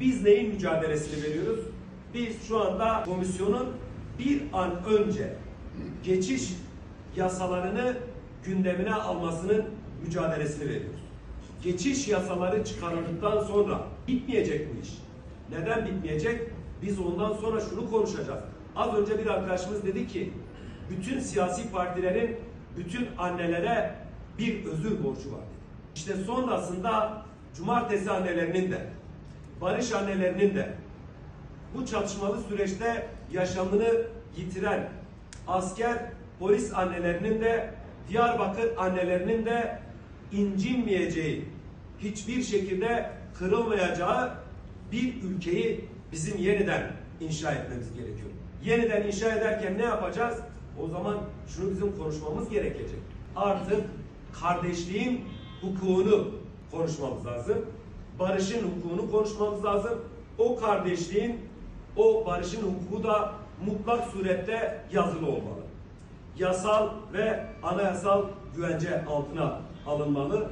Biz neyin mücadelesini veriyoruz? Biz şu anda komisyonun bir an önce geçiş yasalarını gündemine almasının mücadelesini veriyoruz. Geçiş yasaları çıkarıldıktan sonra bitmeyecek bu iş. Neden bitmeyecek? Biz ondan sonra şunu konuşacağız. Az önce bir arkadaşımız dedi ki bütün siyasi partilerin bütün annelere bir özür borcu var. dedi. İşte sonrasında cumartesi annelerinin de barış annelerinin de bu çatışmalı süreçte yaşamını yitiren asker, polis annelerinin de Diyarbakır annelerinin de incinmeyeceği, hiçbir şekilde kırılmayacağı bir ülkeyi bizim yeniden inşa etmemiz gerekiyor. Yeniden inşa ederken ne yapacağız? O zaman şunu bizim konuşmamız gerekecek. Artık kardeşliğin hukukunu konuşmamız lazım. Barışın hukukunu konuşmamız lazım. O kardeşliğin, o barışın hukuku da mutlak surette yazılı olmalı. Yasal ve anayasal güvence altına alınmalı.